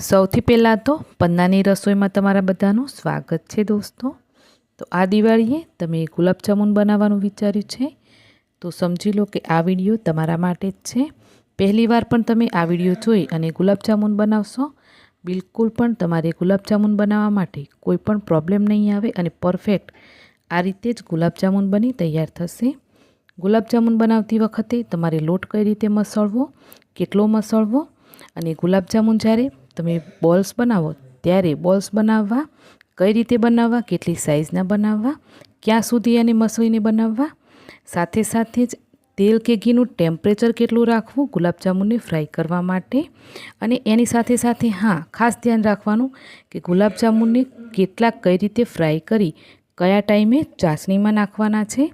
સૌથી પહેલાં તો પન્નાની રસોઈમાં તમારા બધાનું સ્વાગત છે દોસ્તો. તો આ દિવાળીએ તમે ગુલાબજામુન બનાવવાનું વિચાર્યું છે? તો સમજી લો કે આ વીડિયો તમારા માટે જ છે. પહેલીવાર પણ તમે આ વીડિયો જોઈ અને ગુલાબજામુન બનાવશો, બિલકુલ પણ તમારે ગુલાબજામુન બનાવવા માટે કોઈ પણ પ્રોબ્લેમ નહીં આવે અને પરફેક્ટ આ રીતે જ ગુલાબજામુન બની તૈયાર થશે. ગુલાબજામુન બનાવતી વખતે તમારે લોટ કઈ રીતે મસળવો, કેટલો મસળવો અને ગુલાબજામુન જ્યારે તમે બોલ્સ બનાવો ત્યારે બોલ્સ બનાવવા, કઈ રીતે બનાવવા, કેટલી સાઇઝના બનાવવા, ક્યાં સુધી એને મસળીને બનાવવા, સાથે સાથે જ તેલ કે ઘીનું ટેમ્પરેચર કેટલું રાખવું, ગુલાબજાંબુને ફ્રાય કરવા માટે, અને એની સાથે સાથે હા, ખાસ ધ્યાન રાખવાનું કે ગુલાબજાંબુને કેટલાક કઈ રીતે ફ્રાય કરી, કયા ટાઈમે ચાસણીમાં નાખવાના છે,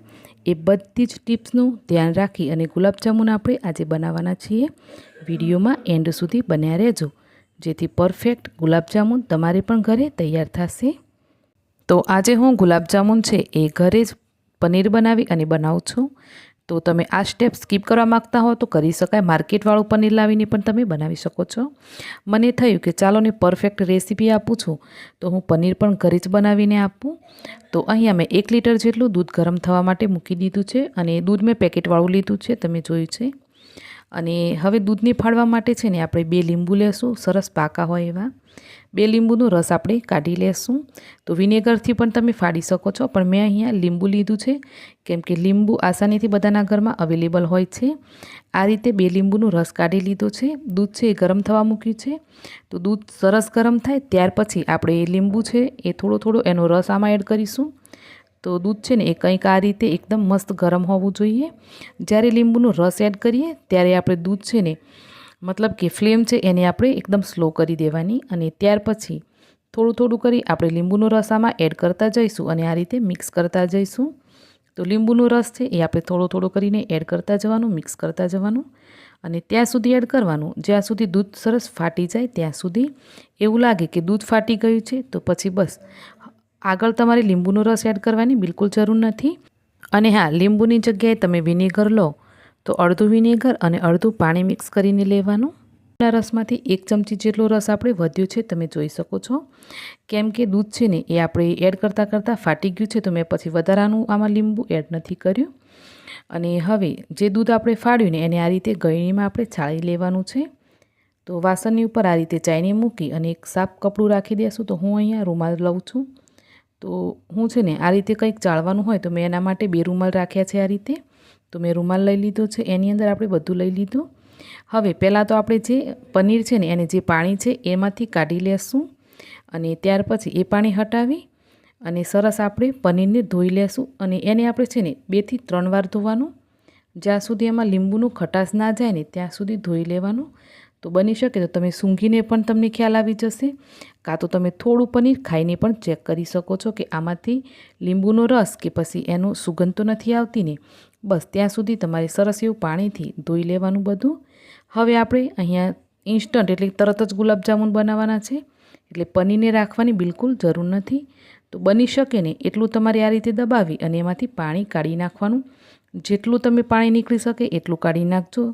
એ બધી જ ટિપ્સનું ધ્યાન રાખી અને ગુલાબજાંબુન આપણે આજે બનાવવાના છીએ. વિડીયોમાં એન્ડ સુધી બન્યા રહેજો. જેથી પરફેક્ટ ગુલાબજામુન તમારે પણ ઘરે તૈયાર થશે. તો આજે હું ગુલાબજામુન છે એ ઘરે જ પનીર બનાવી અને બનાવું છું. તો તમે આ સ્ટેપ સ્કીપ કરવા માગતા હો તો કરી શકાય. માર્કેટવાળું પનીર લાવીને પણ તમે બનાવી શકો છો. મને થયું કે ચાલો ને પરફેક્ટ રેસીપી આપું છું. તો હું પનીર પણ ઘરે જ બનાવીને આપું. તો અહીંયા મેં એક લીટર જેટલું દૂધ ગરમ થવા માટે મૂકી દીધું છે અને દૂધ મેં પેકેટવાળું લીધું છે. તમે જોયું છે. અને હવે દૂધને ફાળવા માટે છે ને આપણે બે લીંબુ લેશું, સરસ પાકા હોય એવા. બે લીંબુનો રસ આપણે કાઢી લેશું. તો વિનેગરથી પણ તમે ફાડી શકો છો, પણ મેં અહીંયા લીંબુ લીધું છે. કેમ કે લીંબુ આસાનીથી બધાના ઘરમાં અવેલેબલ હોય છે. આ રીતે બે લીંબુનો રસ કાઢી લીધો છે. દૂધ છે એ ગરમ થવા મૂક્યું છે. તો દૂધ સરસ ગરમ થાય, ત્યાર પછી આપણે એ લીંબુ છે એ થોડો થોડો એનો રસ આમાં એડ કરીશું. તો દૂધ છે ને એ કંઈક આ રીતે એકદમ મસ્ત ગરમ હોવું જોઈએ. જ્યારે લીંબુનો રસ એડ કરીએ, ત્યારે આપણે દૂધ છે ને, મતલબ કે ફ્લેમ છે એને આપણે એકદમ સ્લો કરી દેવાની અને ત્યાર પછી થોડું થોડું કરી આપણે લીંબુનો રસ આમાં એડ કરતા જઈશું અને આ રીતે મિક્સ કરતા જઈશું. તો લીંબુનો રસ છે એ આપણે થોડો થોડો કરીને એડ કરતા જવાનું મિક્સ કરતા જવાનું અને ત્યાં સુધી એડ કરવાનું. જ્યાં સુધી દૂધ સરસ ફાટી જાય ત્યાં સુધી એવું લાગે કે દૂધ ફાટી ગયું છે, તો પછી બસ આગળ તમારે લીંબુનો રસ એડ કરવાની બિલકુલ જરૂર નથી. અને હા, લીંબુની જગ્યાએ તમે વિનેગર લો, તો અડધું વિનેગર અને અડધું પાણી મિક્સ કરીને લેવાનું. રસમાંથી એક ચમચી જેટલો રસ આપણે વધ્યો છે, તમે જોઈ શકો છો. કેમ કે દૂધ છે ને, એ આપણે એડ કરતાં કરતાં ફાટી ગયું છે, તો મેં પછી વધારાનું આમાં લીંબુ એડ નથી કર્યું. અને હવે જે દૂધ આપણે ફાડ્યું ને, એને આ રીતે ગળણીમાં આપણે છાળી લેવાનું છે. તો વાસણની ઉપર આ રીતે ચાઈને મૂકી અને એક સાફ કપડું રાખી દેશું, તો હું અહીંયા રૂમાલ લઉં છું. તો હું છે ને આ રીતે કંઈક ચાળવાનું હોય તો મેં એના માટે બે રૂમાલ રાખ્યા છે આ રીતે. તો મેં રૂમાલ લઈ લીધો છે, એની અંદર આપણે બધું લઈ લીધું. હવે પહેલાં તો આપણે જે પનીર છે ને એને જે પાણી છે એમાંથી કાઢી લેશું અને ત્યાર પછી એ પાણી હટાવી અને સરસ આપણે પનીરને ધોઈ લેશું અને એને આપણે છે ને બેથી ત્રણ વાર ધોવાનું. જ્યાં સુધી એમાં લીંબુનું ખટાશ ના જાય ને ત્યાં સુધી ધોઈ લેવાનું. તો બની શકે તો તમે સૂંઘીને પણ તમને ખ્યાલ આવી જશે. કાં તો તમે થોડું પનીર ખાઈને પણ ચેક કરી શકો છો કે આમાંથી લીંબુનો રસ કે પછી એનો સુગંધ તો નથી આવતી ને. બસ ત્યાં સુધી તમારે સરસ એવું પાણીથી ધોઈ લેવાનું બધું. હવે આપણે અહીંયા ઇન્સ્ટન્ટ એટલે તરત જ ગુલાબજામુન બનાવવાના છે. એટલે પનીરને રાખવાની બિલકુલ જરૂર નથી. તો બની શકે ને એટલું તમારે આ રીતે દબાવી અને એમાંથી પાણી કાઢી નાખવાનું. જેટલું તમે પાણી નીકળી શકે એટલું કાઢી નાખજો.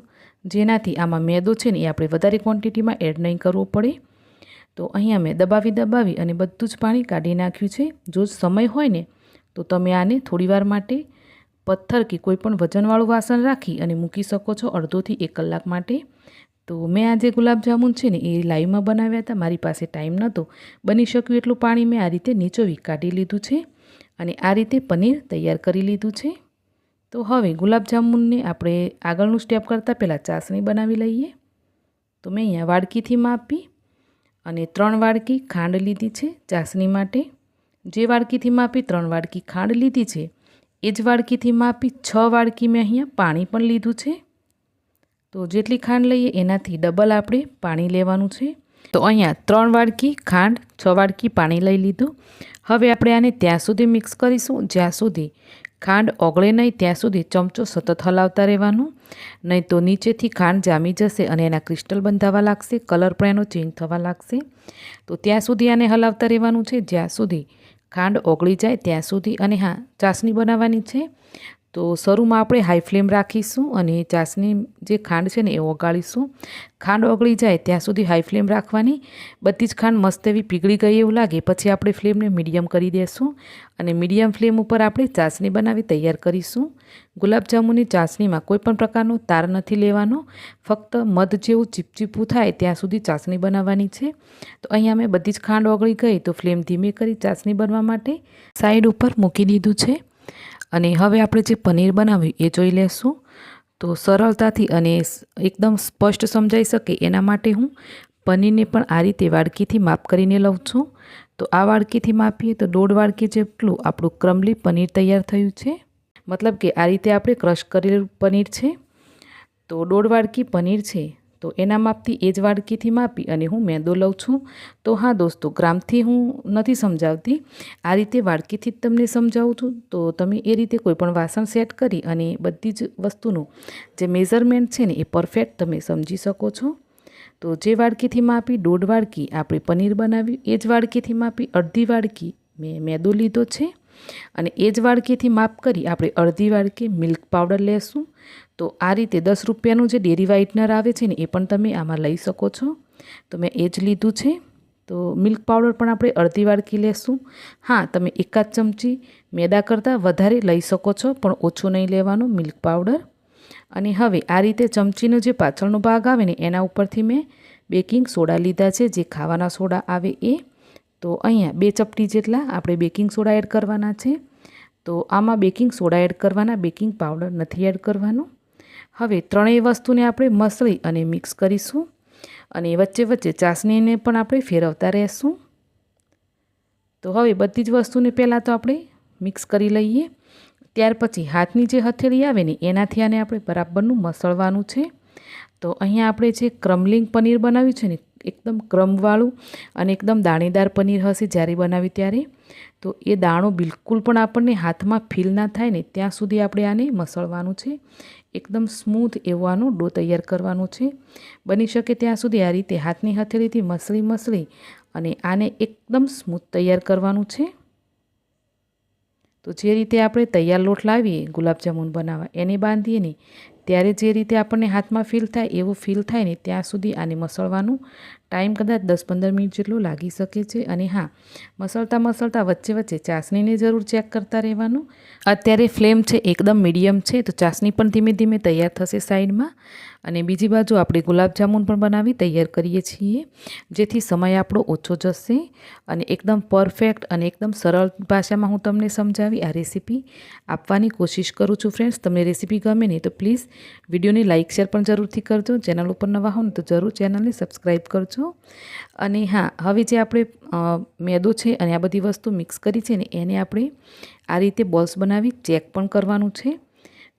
જેનાથી આમાં મેદો છે ને એ આપણે વધારે ક્વોન્ટિટીમાં એડ નહીં કરવો પડે. તો અહીંયા મેં દબાવી દબાવી અને બધું જ પાણી કાઢી નાખ્યું છે. જો સમય હોય ને, તો તમે આને થોડીવાર માટે પથ્થર કે કોઈપણ વજનવાળું વાસણ રાખી અને મૂકી શકો છો અડધોથી એક કલાક માટે. તો મેં આજે ગુલાબજામુન છે ને એ લાઈવમાં બનાવ્યા હતા, મારી પાસે ટાઈમ નહોતો. બની શક્યું એટલું પાણી મેં આ રીતે નીચોવી કાઢી લીધું છે અને આ રીતે પનીર તૈયાર કરી લીધું છે. તો હવે ગુલાબજામુનને આપણે આગળનું સ્ટેપ કરતાં પહેલાં ચાસણી બનાવી લઈએ. તો મેં અહીંયા વાડકીથી માપી અને ત્રણ વાડકી ખાંડ લીધી છે ચાસણી માટે. જે વાડકીથી માપી ત્રણ વાડકી ખાંડ લીધી છે, એ જ વાડકીથી માપી છ વાડકી મેં અહીંયા પાણી પણ લીધું છે. તો જેટલી ખાંડ લઈએ એનાથી ડબલ આપણે પાણી લેવાનું છે. તો અહીંયા ત્રણ વાડકી ખાંડ, છ વાડકી પાણી લઈ લીધું. હવે આપણે આને ત્યાં સુધી મિક્સ કરીશું. જ્યાં સુધી ખાંડ ઓગળે નહીં, ત્યાં સુધી ચમચો સતત હલાવતા રહેવાનું. નહીં તો નીચેથી ખાંડ જામી જશે અને એના ક્રિસ્ટલ બંધાવા લાગશે, કલર પણ એનો ચેન્જ થવા લાગશે. તો ત્યાં સુધી આને હલાવતા રહેવાનું છે. જ્યાં સુધી ખાંડ ઓગળી જાય, ત્યાં સુધી અને હા, ચાસણી બનાવવાની છે. તો શરૂમાં આપણે હાઈ ફ્લેમ રાખીશું અને ચાસની જે ખાંડ છે ને એ ઓગાળીશું. ખાંડ ઓગળી જાય ત્યાં સુધી હાઈ ફ્લેમ રાખવાની. બધી જ ખાંડ મસ્ત એવી પીગળી ગઈ એવું લાગે, પછી આપણે ફ્લેમને મીડિયમ કરી દઈશું અને મીડિયમ ફ્લેમ ઉપર આપણે ચાસણી બનાવી તૈયાર કરીશું. ગુલાબજાંબુની ચાસણીમાં કોઈપણ પ્રકારનો તાર નથી લેવાનો. ફક્ત મધ જેવું ચીપચીપું થાય ત્યાં સુધી ચાસણી બનાવવાની છે. તો અહીંયા મેં બધી જ ખાંડ ઓગળી ગઈ, તો ફ્લેમ ધીમે કરી ચાસણી બનવા માટે સાઈડ ઉપર મૂકી દીધું છે. અને હવે આપણે જે પનીર બનાવ્યું એ જોઈ લેશું. તો સરળતાથી અને એકદમ સ્પષ્ટ સમજાઈ શકે એના માટે હું પનીરને પણ આ રીતે વાડકીથી માપ કરીને લઉં છું. તો આ વાડકીથી માપીએ તો દોઢ વાડકી જેટલું આપણું ક્રમલી પનીર તૈયાર થયું છે. મતલબ કે આ રીતે આપણે ક્રશ કરેલું પનીર છે. તો દોઢ વાડકી પનીર છે. તો એના માપથી એ જ વાડકીથી માપી અને હું મેંદો લઉં છું. તો હા દોસ્તો, ગ્રામથી હું નથી સમજાવતી. આ રીતે વાડકીથી જ તમને સમજાવું છું. તો તમે એ રીતે કોઈ પણ વાસણ સેટ કરી અને બધી જ વસ્તુનું જે મેઝરમેન્ટ છે ને એ પરફેક્ટ તમે સમજી શકો છો. તો જે વાડકીથી માપી દોઢ વાડકી આપણે પનીર બનાવ્યું, એ જ વાડકીથી માપી અડધી વાડકી મેં મેદો લીધો છે. અને એ જ વાડકીથી માપ કરી આપણે અડધી વાડકી મિલ્ક પાવડર લેશું. તો આ રીતે દસ રૂપિયાનું જે ડેરી વ્હાઇટનર આવે છે ને, એ પણ તમે આમાં લઈ શકો છો. તો મેં એ જ લીધું છે. તો મિલ્ક પાવડર પણ આપણે અડધી વાડકી લેશું. હા, તમે એકાદ ચમચી મેદા કરતાં વધારે લઈ શકો છો, પણ ઓછું નહીં લેવાનું મિલ્ક પાવડર. અને હવે આ રીતે ચમચીનો જે પાછળનો ભાગ આવે ને, એના ઉપરથી મેં બેકિંગ સોડા લીધા છે, જે ખાવાના સોડા આવે એ. તો અહીંયા બે ચપટી જેટલા આપણે બેકિંગ સોડા એડ કરવાના છે. તો આમાં બેકિંગ સોડા એડ કરવાના, બેકિંગ પાવડર નથી એડ કરવાનો. હવે ત્રણેય વસ્તુને આપણે મસળી અને મિક્સ કરીશું અને વચ્ચે વચ્ચે ચાસણીને પણ આપણે ફેરવતા રહેશું. તો હવે બધી જ વસ્તુને પહેલાં તો આપણે મિક્સ કરી લઈએ. ત્યાર પછી હાથની જે હથેળી આવે ને, એનાથી આને આપણે બરાબરનું મસળવાનું છે. તો અહીંયા આપણે જે ક્રમલિંગ પનીર બનાવ્યું છે ને, એકદમ ક્રમવાળું અને એકદમ દાણેદાર પનીર હશે જ્યારે બનાવી ત્યારે, તો એ દાણો બિલકુલ પણ આપણને હાથમાં ફીલ ના થાય ને, ત્યાં સુધી આપણે આને મસળવાનું છે. એકદમ સ્મૂથ એવો આનો ડો તૈયાર કરવાનો છે. બની શકે ત્યાં સુધી આ રીતે હાથની હથેળીથી મસળી મસળી અને આને એકદમ સ્મૂથ તૈયાર કરવાનું છે. તો જે રીતે આપણે તૈયાર લોટ લાવીએ ગુલાબજાંબુ બનાવવા, એને બાંધીએ ને ત્યારે જે રીતે આપણને હાથમાં ફીલ થાય, એવું ફીલ થાય ને ત્યાં સુધી આને મસળવાનું ટાઈમ કદાચ દસ પંદર મિનિટ જેટલો લાગી શકે છે. અને હા, મસળતા મસળતા વચ્ચે વચ્ચે ચાસણીની જરૂર ચેક કરતા રહેવાનું. અત્યારે ફ્લેમ છે એકદમ મીડિયમ છે, તો ચાસણી પણ ધીમે ધીમે તૈયાર થશે સાઈડમાં અને બીજી બાજુ આપણે ગુલાબજામુન પણ બનાવી તૈયાર કરીએ છીએ, જેથી સમય આપણો ઓછો જશે. અને એકદમ પરફેક્ટ અને એકદમ સરળ ભાષામાં હું તમને સમજાવી આ રેસીપી આપવાની કોશિશ કરું છું ફ્રેન્ડ્સ તમને રેસીપી ગમે ને તો પ્લીઝ વિડીયોને લાઇક શેર પણ જરૂરથી કરજો. ચેનલ ઉપર નવા હો તો જરૂર ચેનલને સબસ્ક્રાઈબ કરજો. અને હા, હવે જે આપણે મેદો છે અને આ બધી વસ્તુ મિક્સ કરી છે ને, એને આપણે આ રીતે બોલ્સ બનાવી ચેક પણ કરવાનું છે.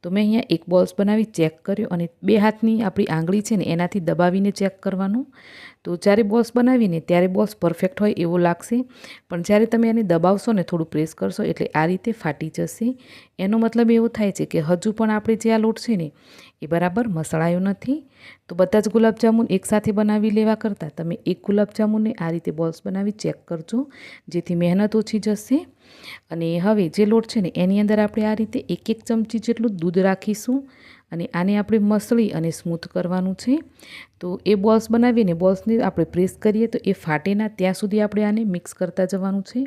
તો મેં અહીંયા એક બોલ્સ બનાવી, ચેક કર્યો અને બે હાથની આપણી આંગળી છે ને એનાથી દબાવીને ચેક કરવાનું. તો જ્યારે બોલ્સ બનાવીને ત્યારે બોલ્સ પરફેક્ટ હોય એવો લાગશે. પણ જ્યારે તમે એને દબાવશો ને થોડું પ્રેસ કરશો એટલે આ રીતે ફાટી જશે. એનો મતલબ એવો થાય છે કે હજુ પણ આપણે જે આ લોટ છે ને એ બરાબર મસળાયો નથી. તો બધા જ ગુલાબજાંબુ એકસાથે બનાવી લેવા કરતાં તમે એક ગુલાબજાંબુને આ રીતે બોલ્સ બનાવી ચેક કરજો, જેથી મહેનત ઓછી જશે. અને હવે જે લોટ છે ને, એની અંદર આપણે આ રીતે એક એક ચમચી જેટલું દૂધ રાખીશું અને આને આપણે મસળી અને સ્મૂથ કરવાનું છે. તો એ બોલ્સ બનાવીને બોલ્સને આપણે પ્રેસ કરીએ તો એ ફાટે ના, ત્યાં સુધી આપણે આને મિક્સ કરતા જવાનું છે.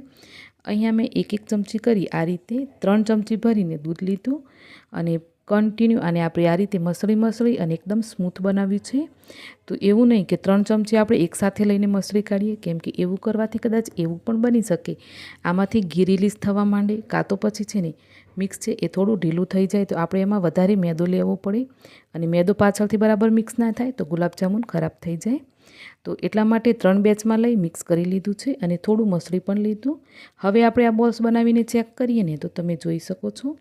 અહીંયા મેં એક એક ચમચી કરી, આ રીતે ત્રણ ચમચી ભરીને દૂધ લીધું અને કન્ટિન્યુ આને આપણે આ રીતે મસળી મસળી અને એકદમ સ્મૂથ બનાવ્યું છે. તો એવું નહીં કે ત્રણ ચમચી આપણે એકસાથે લઈને મસળી કાઢીએ, કેમ કે એવું કરવાથી કદાચ એવું પણ બની શકે. આમાંથી ઘી રિલીઝ થવા માંડે, કાં તો પછી છે ને મિક્સ છે, એ થોડું ઢીલું થઈ જાય, તો આપણે એમાં વધારે મેદો લેવો પડે. અને મેદો પાછળથી બરાબર મિક્સ ના થાય, તો ગુલાબજામુન ખરાબ થઈ જાય. તો એટલા માટે ત્રણ બેચમાં લઈ મિક્સ કરી લીધું છે અને થોડું મસળી પણ લીધું. હવે આપણે આ બોલ્સ બનાવીને ચેક કરીએ ને, તો તમે જોઈ શકો છો.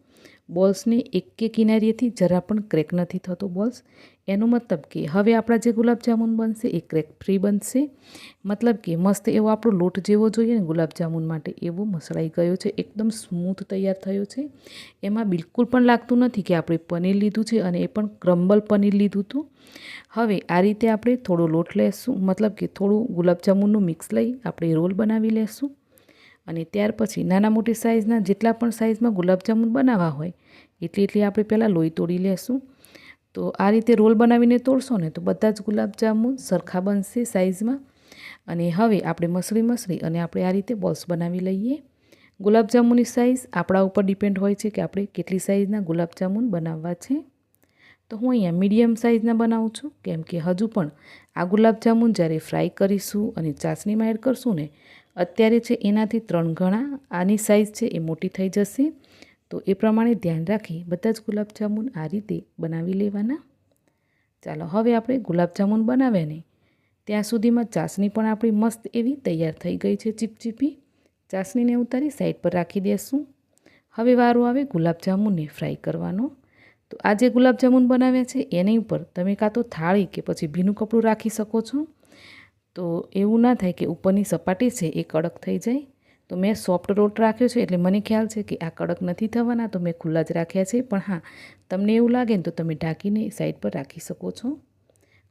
બોલ્સને એક કિનારીએથી જરા પણ ક્રેક નથી થતો બોલ્સ. એનો મતલબ કે હવે આપણા જે ગુલાબજામુન બનશે એ ક્રેક ફ્રી બનશે. મતલબ કે મસ્ત એવો આપણો લોટ જેવો જોઈએ ને ગુલાબજામુન માટે એવો મસળાઈ ગયો છે, એકદમ સ્મૂથ તૈયાર થયો છે. એમાં બિલકુલ પણ લાગતું નથી કે આપણે પનીર લીધું છે અને એ પણ ક્રમ્બલ પનીર લીધું હતું. હવે આ રીતે આપણે થોડો લોટ લેશું, મતલબ કે થોડું ગુલાબજાંબુનું મિક્સ લઈ આપણે રોલ બનાવી લેશું. અને ત્યાર પછી નાના મોટી સાઇઝના જેટલા પણ સાઇઝમાં ગુલાબજાંબુ બનાવવા હોય, એટલી એટલી આપણે પહેલાં લોહી તોડી લેશું. તો આ રીતે રોલ બનાવીને તોડશો ને તો બધા જ ગુલાબજાંબુ સરખા બનશે સાઇઝમાં અને હવે આપણે મસળી મસળી અને આપણે આ રીતે બોલ્સ બનાવી લઈએ. ગુલાબજાંબુની સાઇઝ આપણા ઉપર ડિપેન્ડ હોય છે કે આપણે કેટલી સાઇઝના ગુલાબજાંબુ બનાવવા છે. તો હું અહીંયા મીડિયમ સાઇઝના બનાવું છું, કેમ કે હજુ પણ આ ગુલાબજાંબુ જ્યારે ફ્રાય કરીશું અને ચાસણીમાં એડ કરશું ને અત્યારે છે એનાથી ત્રણ ગણા, આની સાઇઝ છે એ મોટી થઈ જશે. તો એ પ્રમાણે ધ્યાન રાખી બધા જ ગુલાબજાંબુ આ રીતે બનાવી લેવાના. ચાલો હવે આપણે ગુલાબજાંબુ બનાવ્યા ને, ત્યાં સુધીમાં ચાસણી પણ આપણી મસ્ત એવી તૈયાર થઈ ગઈ છે ચીપચીપી. ચાસણીને ઉતારી સાઈડ પર રાખી દેશું. હવે વારો આવે ગુલાબજાંબુને ફ્રાય કરવાનો. તો આ જે ગુલાબજાંબુ બનાવ્યા છે, એની ઉપર તમે કાં તો થાળી કે પછી ભીનું કપડું રાખી શકો છો. તો એવું ના થાય કે ઉપરની સપાટી છે એ કડક થઈ જાય. તો મેં સોફ્ટ રોટ રાખ્યો છે એટલે મને ખ્યાલ છે કે આ કડક નથી થવાના, તો મેં ખુલ્લા જ રાખ્યા છે. પણ હા, તમને એવું લાગે ને તો તમે ઢાંકીને સાઈડ પર રાખી શકો છો.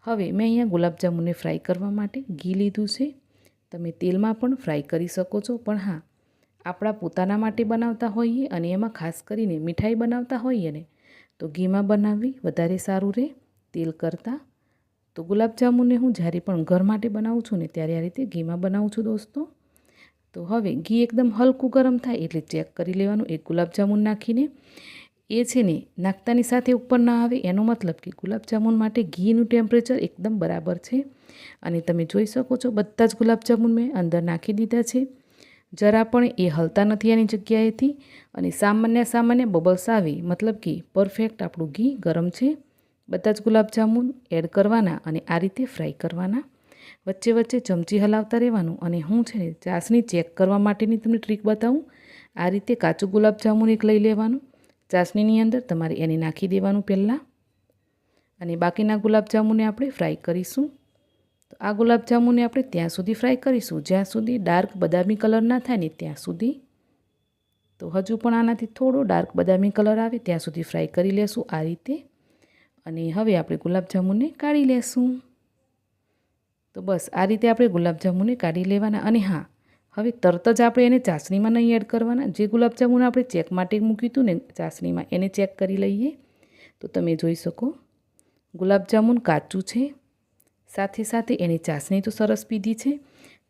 હવે મેં અહીંયા ગુલાબજાંબુને ફ્રાય કરવા માટે ઘી લીધું છે. તમે તેલમાં પણ ફ્રાય કરી શકો છો. પણ હા, આપણા પોતાના માટે બનાવતા હોઈએ અને એમાં ખાસ કરીને મીઠાઈ બનાવતા હોઈએ ને, તો ઘીમાં બનાવવી વધારે સારું રહે. તેલ કરતાં તો ગુલાબજાંબુને હું જ્યારે પણ ઘર માટે બનાવું છું ને ત્યારે આ રીતે ઘીમાં બનાવું છું દોસ્તો. તો હવે ઘી એકદમ હલકું ગરમ થાય એટલે ચેક કરી લેવાનું, એક ગુલાબજાંબુ નાખીને. એ છે ને નાખતાની સાથે ઉપર ના આવે એનો મતલબ કે ગુલાબજાંબુ માટે ઘીનું ટેમ્પરેચર એકદમ બરાબર છે. અને તમે જોઈ શકો છો બધા જ ગુલાબજાંબુ મેં અંદર નાખી દીધા છે. જરા પણ એ હલતા નથી એની જગ્યાએથી. અને સામાન્ય સામાન્ય બબલ્સ આવે, મતલબ કે પરફેક્ટ આપણું ઘી ગરમ છે. બધા જ ગુલાબજાંબુ એડ કરવાના અને આ રીતે ફ્રાય કરવાના. વચ્ચે વચ્ચે ચમચી હલાવતા રહેવાનું અને હું છે ને ચાસણી ચેક કરવા માટેની તમને ટ્રીક બતાવું. આ રીતે કાચું ગુલાબજાંબુ એક લઈ લેવાનું. ચાસણીની અંદર તમારે એને નાખી દેવાનું પહેલાં. અને બાકીના ગુલાબજાંબુને આપણે ફ્રાય કરીશું. તો આ ગુલાબજાંબુને આપણે ત્યાં સુધી ફ્રાય કરીશું. જ્યાં સુધી ડાર્ક બદામી કલર ના થાય ને ત્યાં સુધી. તો હજુ પણ આનાથી થોડો ડાર્ક બદામી કલર આવે ત્યાં સુધી ફ્રાય કરી લેશું આ રીતે. અને હવે આપણે ગુલાબજાંબુને કાઢી લેશું. તો બસ, આ રીતે આપણે ગુલાબજાંબુને કાઢી લેવાના અને હા, હવે તરત જ આપણે એને ચાસણીમાં નહીં એડ કરવાના. જે ગુલાબજાંબુને આપણે ચેક માટે મૂક્યું હતું ને, ચાસણીમાં એને ચેક કરી લઈએ. તો તમે જોઈ શકો, ગુલાબજાંબુન કાચું છે. સાથે સાથે એની ચાસણી તો સરસ પીધી છે.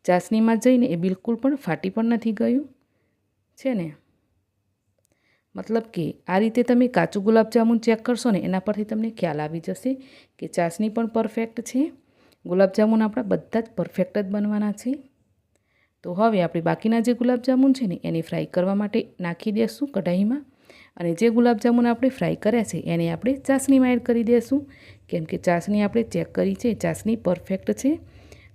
ચાસણીમાં જઈને એ બિલકુલ પણ ફાટી પણ નથી ગયું. છે ને? મતલબ કે આ રીતે તમે કાચું ગુલાબજાંબુ ચેક કરશો ને, એના પરથી તમને ખ્યાલ આવી જશે કે ચાસણી પણ પરફેક્ટ છે. ગુલાબજાંબુ આપણા બધા જ પરફેક્ટ જ બનવાના છે. તો હવે આપણે બાકીના જે ગુલાબજાંબુ છે ને, એને ફ્રાય કરવા માટે નાખી દઈશું કઢાઈમાં. અને જે ગુલાબજાંબુ આપણે ફ્રાય કર્યા છે, એને આપણે ચાસણીમાં એડ કરી દઈશું કેમ કે ચાસણી આપણે ચેક કરી છે, ચાસણી પરફેક્ટ છે.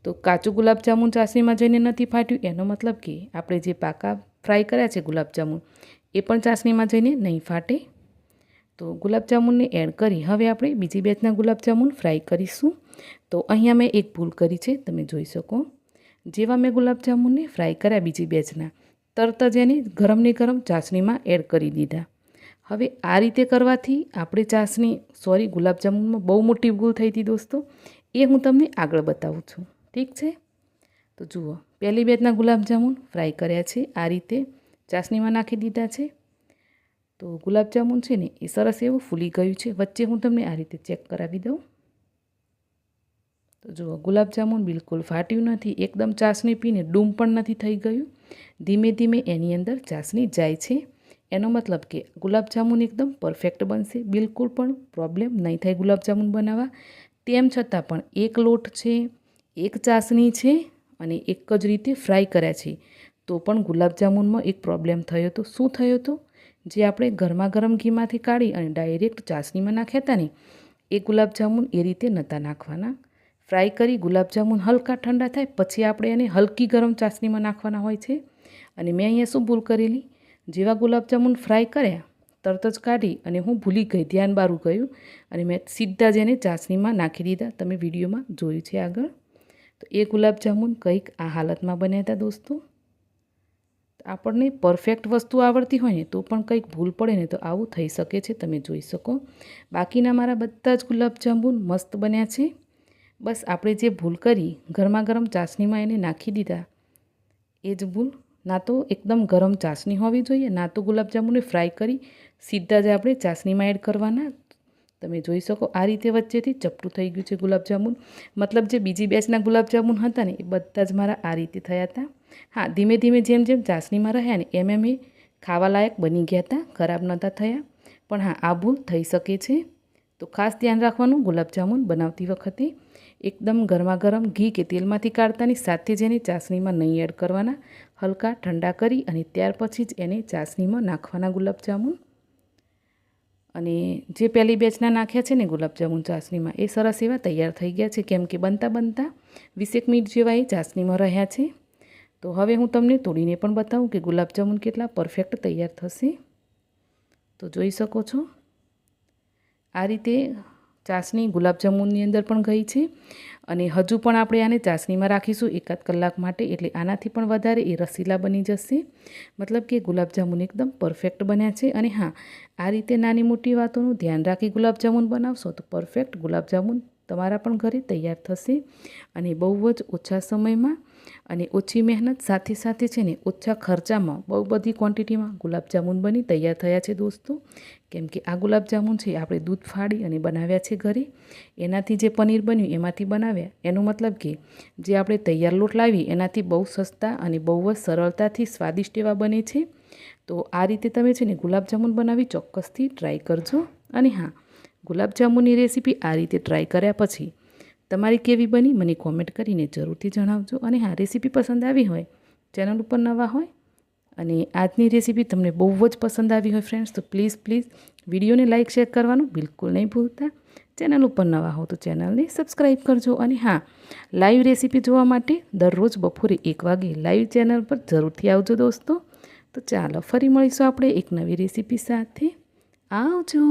તો કાચું ગુલાબજાંબુ ચાસણીમાં જઈને નથી ફાટ્યું, એનો મતલબ કે આપણે જે પાકા ફ્રાય કર્યા છે ગુલાબજાંબુ એ પણ ચાસણીમાં જઈને નહીં ફાટે. તો ગુલાબજાંબુને એડ કરી હવે આપણે બીજી બેચના ગુલાબજાંબુ ફ્રાય કરીશું. તો અહીંયા મેં એક ભૂલ કરી છે, તમે જોઈ શકો. જેવા મેં ગુલાબજાંબુને ફ્રાય કર્યા બીજી બેચના તરત જ એને ગરમની ગરમ ચાસણીમાં એડ કરી દીધા. હવે આ રીતે કરવાથી આપણે ચાસણી સોરી ગુલાબજાંબુમાં બહુ મોટી ભૂલ થઈ હતી દોસ્તો, એ હું તમને આગળ બતાવું છું. ઠીક છે? તો જુઓ, પહેલી બેચના ગુલાબજાંબુ ફ્રાય કર્યા છે આ રીતે. ચાસણીમાં નાખી દીધા છે. તો ગુલાબજાંબુ છે ને એ સરસ એવું ફૂલી ગયું છે. વચ્ચે હું તમને આ રીતે ચેક કરાવી દઉં. તો જુઓ ગુલાબજાંબુ બિલકુલ ફાટ્યું નથી. એકદમ ચાસણી પીને ડૂમ પણ નથી થઈ ગયું. ધીમે ધીમે એની અંદર ચાસણી જાય છે. એનો મતલબ કે ગુલાબજાંબુ એકદમ પરફેક્ટ બનશે. બિલકુલ પણ પ્રોબ્લેમ નહીં થાય ગુલાબજાંબુ બનાવવા. તેમ છતાં પણ એક લોટ છે, એક ચાસણી છે અને એક જ રીતે ફ્રાય કર્યા છે. તો પણ ગુલાબજાંબુનમાં એક પ્રોબ્લેમ થયો હતો. શું થયો હતો? જે આપણે ગરમા ગરમ ઘીમાંથી કાઢી અને ડાયરેક્ટ ચાસણીમાં નાખ્યા હતા ને, એ ગુલાબજાંબુ એ રીતે નહોતા નાખવાના. ફ્રાય કરી ગુલાબજાંબુ હલકા ઠંડા થાય, પછી આપણે એને હલકી ગરમ ચાસણીમાં નાખવાના હોય છે. અને મેં અહીંયા શું ભૂલ કરેલી? જેવા ગુલાબજાંબુ ફ્રાય કર્યા, તરત જ કાઢી અને હું ભૂલી ગઈ, ધ્યાન બારું ગયું. અને મેં સીધા જ એને ચાસણીમાં નાખી દીધા. તમે વિડીયોમાં જોયું છે આગળ. તો એ ગુલાબજાંબુ કંઈક આ હાલતમાં બન્યા હતા દોસ્તો. આપણને પરફેક્ટ વસ્તુ આવડતી હોય ને તો પણ કંઈક ભૂલ પડે ને તો આવું થઈ શકે છે, તમે જોઈ શકો. બાકીના મારા બધા જ ગુલાબજાંબુ મસ્ત બન્યા છે. બસ આપણે જે ભૂલ કરી ગરમા ગરમ ચાસણીમાં એને નાખી દીધા. એ જ ભૂલ, ના તો એકદમ ગરમ ચાસણી હોવી જોઈએ, ના તો ગુલાબજાંબુને ફ્રાય કરી સીધા જ આપણે ચાસણીમાં એડ કરવાના તમે જોઈ શકો, આ રીતે વચ્ચેથી ચપટું થઈ ગયું છે ગુલાબજાંબુ મતલબ જે બીજી બેચના ગુલાબજાંબુ હતા ને, એ બધા જ મારા આ રીતે થયા હતા. હા, ધીમે ધીમે જેમ જેમ ચાસણીમાં રહ્યા ને, એમ એમ એ ખાવાલાયક બની ગયા હતા, ખરાબ નહોતા થયા. પણ હા, આ ભૂલ થઈ શકે છે. તો ખાસ ધ્યાન રાખવાનું ગુલાબજાંબુ બનાવતી વખતે એકદમ ગરમા ગરમ ઘી કે તેલમાંથી કાઢતાની સાથે જ એને ચાસણીમાં નહીં એડ કરવાના. હલકા ઠંડા કરી અને ત્યાર પછી જ એને ચાસણીમાં નાખવાના ગુલાબજાંબુ અને જે પહેલી બેચના નાખ્યા છે ને ગુલાબજાંબુ ચાસણીમાં, એ સરસ એવા તૈયાર થઈ ગયા છે, કેમ કે બનતા બનતા વીસેક મિનિટ જેવા એ ચાસણીમાં રહ્યા છે. તો હવે હું તમને તોડીને પણ બતાવું કે ગુલાબજાંબુ કેટલા પરફેક્ટ તૈયાર થશે. તો જોઈ શકો છો. આ રીતે ચાસણી ગુલાબજાંબુની અંદર પણ ગઈ છે. અને હજુ પણ આપણે આને ચાસણીમાં રાખીશું એકાદ કલાક માટે, એટલે આનાથી પણ વધારે એ રસીલા બની જશે. મતલબ કે ગુલાબજાંબુન એકદમ પરફેક્ટ બન્યા છે. અને હા, આ રીતે નાની મોટી વાતોનું ધ્યાન રાખી ગુલાબજાંબુન બનાવશો તો પરફેક્ટ ગુલાબજાંબુન તમારા પણ ઘરે તૈયાર થશે. અને બહુ જ ઓછા સમયમાં અને ઓછી મહેનત સાથે સાથે છે ને ઓછા ખર્ચામાં બહુ બધી ક્વોન્ટિટીમાં ગુલાબજાંબુ બની તૈયાર થયા છે દોસ્તો. કેમ કે આ ગુલાબજાંબુ છે આપણે દૂધ ફાડી અને બનાવ્યા છે ઘરે. એનાથી જે પનીર બન્યું એમાંથી બનાવ્યા. એનો મતલબ કે જે આપણે તૈયાર લોટ લાવી એનાથી બહુ સસ્તા અને બહુ જ સરળતાથી સ્વાદિષ્ટ એવા બને છે. તો આ રીતે તમે છે ને ગુલાબજાંબુન બનાવી ચોક્કસથી ટ્રાય કરજો. અને હા ગુલાબજાંબુની રેસીપી આ રીતે ટ્રાય કર્યા પછી તમારી કેવી બની મને કોમેન્ટ કરીને જરૂરથી જણાવજો અને હા રેસીપી પસંદ આવી હોય ચેનલ ઉપર નવા હોય અને આજની રેસીપી તમને બહુ જ પસંદ આવી હોય ફ્રેન્ડ્સ તો પ્લીઝ પ્લીઝ વિડીયોને લાઇક શેર કરવાનું બિલકુલ નહીં ભૂલતા. ચેનલ ઉપર નવા હો તો ચેનલને સબસ્ક્રાઈબ કરજો અને હા લાઈવ રેસીપી જોવા માટે દરરોજ બપોરે એક વાગે લાઈવ ચેનલ પર જરૂરથી આવજો દોસ્તો. તો ચાલો ફરી મળીશું આપણે એક નવી રેસીપી સાથે. આવજો!